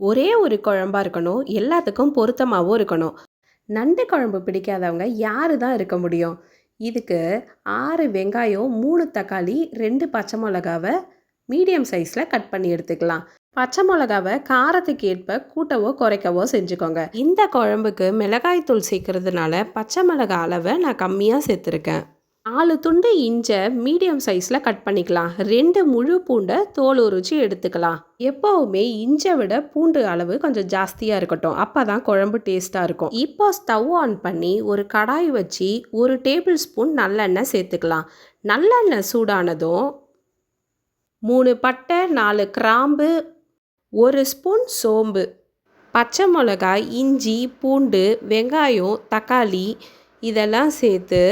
ஒரே ஒரு குழம்பாக இருக்கணும் எல்லாத்துக்கும் பொருத்தமாகவும் இருக்கணும். நண்டு குழம்பு பிடிக்காதவங்க யார் தான் இருக்க முடியும்? இதுக்கு ஆறு வெங்காயம் மூணு தக்காளி ரெண்டு பச்சை மிளகாவை மீடியம் சைஸில் கட் பண்ணி எடுத்துக்கலாம். பச்சை மிளகாவை காரத்துக்கு ஏற்ப கூட்டவோ குறைக்கவோ செஞ்சுக்கோங்க. இந்த குழம்புக்கு மிளகாய் தூள் சேர்க்கறதுனால பச்சை மிளகாய் அளவை நான் கம்மியாக சேர்த்துருக்கேன். நாலு துண்டு இஞ்சை மீடியம் சைஸில் கட் பண்ணிக்கலாம். ரெண்டு முழு பூண்டை தோல் உரிச்சு எடுத்துக்கலாம். எப்போவுமே இஞ்சை விட பூண்டு அளவு கொஞ்சம் ஜாஸ்தியாக இருக்கட்டும். அப்போ தான் குழம்பு டேஸ்ட்டாக இருக்கும். இப்போ ஸ்டவ் ஆன் பண்ணி ஒரு கடாய் வச்சு ஒரு டேபிள் ஸ்பூன் நல்லெண்ணெய் சேர்த்துக்கலாம். நல்லெண்ணெய் சூடானதும் மூணு பட்டை நாலு கிராம்பு ஒரு ஸ்பூன் சோம்பு பச்சை மிளகாய் இஞ்சி பூண்டு வெங்காயம் தக்காளி இதெல்லாம் சேர்த்து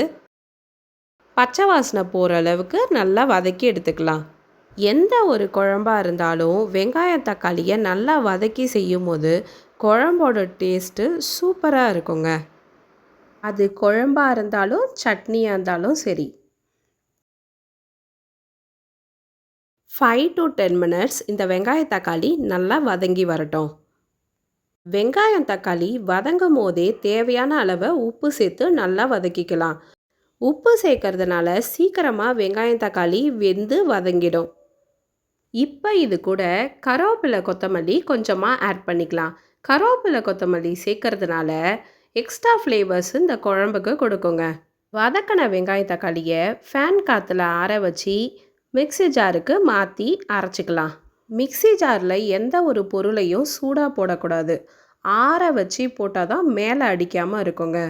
பச்சை வாசனை போகிற அளவுக்கு நல்லா வதக்கி எடுத்துக்கலாம். எந்த ஒரு குழம்பாக இருந்தாலும் வெங்காயம் தக்காளியை நல்லா வதக்கி செய்யும் போது குழம்போட டேஸ்ட்டு சூப்பராக இருக்குங்க. அது குழம்பாக இருந்தாலும் சட்னியாக இருந்தாலும் சரி. ஃபைவ் டு டென் மினிட்ஸ் இந்த வெங்காய தக்காளி நல்லா வதங்கி வரட்டும். வெங்காயம் தக்காளி வதங்கும் போதே தேவையான அளவை உப்பு சேர்த்து நல்லா வதக்கிக்கலாம். உப்பு சேர்க்கறதுனால சீக்கிரமாக வெங்காயம் தக்காளி வெந்து வதங்கிடும். இப்போ இது கூட கருவேப்பிலை கொத்தமல்லி கொஞ்சமாக ஆட் பண்ணிக்கலாம். கருவேப்பிலை கொத்தமல்லி சேர்க்கறதுனால எக்ஸ்ட்ரா ஃப்ளேவர்ஸ் இந்த குழம்புக்கு கொடுக்குங்க. வதக்கின வெங்காய தக்காளியை ஃபேன் காற்றுல ஆற வச்சு மிக்ஸி ஜாருக்கு மாற்றி அரைச்சிக்கலாம். மிக்ஸி ஜாரில் எந்த ஒரு பொருளையும் சூடாக போடக்கூடாது. ஆற வச்சு போட்டால் தான் மேலே அடிக்காமல் இருக்குங்க.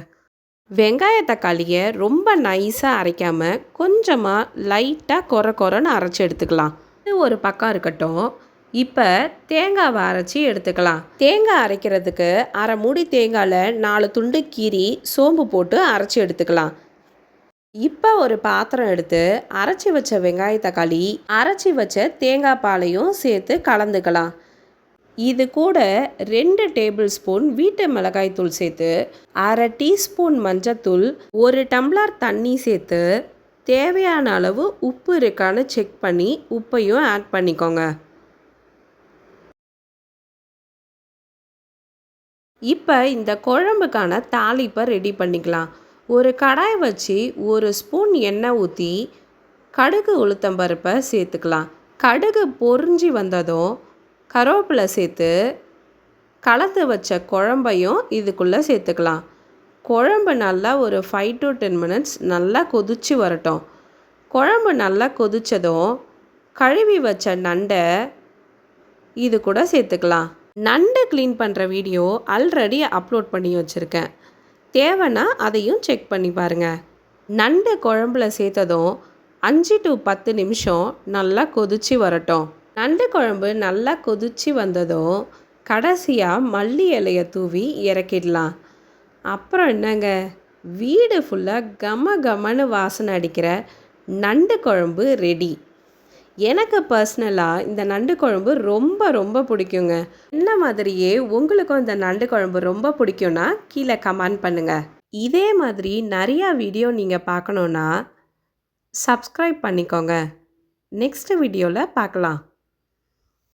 வெங்காய தக்காளியை ரொம்ப நைஸாக அரைக்காமல் கொஞ்சமாக லைட்டாக கொர கொரன்னு அரைச்சி எடுத்துக்கலாம். இது ஒரு பக்கம் இருக்கட்டும். இப்போ தேங்காவை அரைச்சி எடுத்துக்கலாம். தேங்காய் அரைக்கிறதுக்கு அரை மூடி தேங்காயில் நாலு துண்டு கீரி சோம்பு போட்டு அரைச்சி எடுத்துக்கலாம். இப்போ ஒரு பாத்திரம் எடுத்து அரைச்சி வச்ச வெங்காய தக்காளி அரைச்சி வச்ச தேங்காய் பாலையும் சேர்த்து கலந்துக்கலாம். இது கூட ரெண்டு டேபிள் ஸ்பூன் வீட்டு மிளகாய் தூள் சேர்த்து அரை டீஸ்பூன் மஞ்சத்தூள் ஒரு டம்ளர் தண்ணி சேர்த்து தேவையான அளவு உப்பு இருக்கான்னு செக் பண்ணி உப்பையும் ஆட் பண்ணிக்கோங்க. இப்போ இந்த குழம்புக்கான தாளிப்பை ரெடி பண்ணிக்கலாம். ஒரு கடாய் வச்சு ஒரு ஸ்பூன் எண்ணெய் ஊற்றி கடுகு உளுத்தம்பருப்பை சேர்த்துக்கலாம். கடுகு பொறிஞ்சி வந்ததும் கருவேப்பிலை சேர்த்து கலந்து வச்ச குழம்பையும் இதுக்குள்ளே சேர்த்துக்கலாம். குழம்பு நல்லா ஒரு ஃபைவ் டு டென் மினிட்ஸ் நல்லா கொதிச்சு வரட்டும். குழம்பு நல்லா கொதித்ததும் கழுவி வச்ச நண்டை இது கூட சேர்த்துக்கலாம். நண்டு க்ளீன் பண்ணுற வீடியோ ஆல்ரெடி அப்லோட் பண்ணி வச்சுருக்கேன். தேவைன்னா அதையும் செக் பண்ணி பாருங்கள் நண்டு குழம்புல சேர்த்ததும் அஞ்சு டு பத்து நிமிஷம் நல்லா கொதிச்சு வரட்டும். நண்டு குழம்பு நல்லா கொதிச்சு வந்ததும் கடைசியாக மல்லி இலையை தூவி இறக்கிடலாம். அப்புறம் என்னங்க? வீடு ஃபுல்லாக கம கமன்னு வாசனை அடிக்கிற நண்டு குழம்பு ரெடி எனக்கு பர்சனலாக இந்த நண்டு குழம்பு ரொம்ப ரொம்ப பிடிக்குங்க. என்ன மாதிரியே உங்களுக்கும் இந்த நண்டு குழம்பு ரொம்ப பிடிக்கும்னா கீழே கமெண்ட் பண்ணுங்கள் இதே மாதிரி நிறையா வீடியோ நீங்கள் பார்க்கணுன்னா சப்ஸ்கிரைப் பண்ணிக்கோங்க. நெக்ஸ்ட் வீடியோவில் பார்க்கலாம்.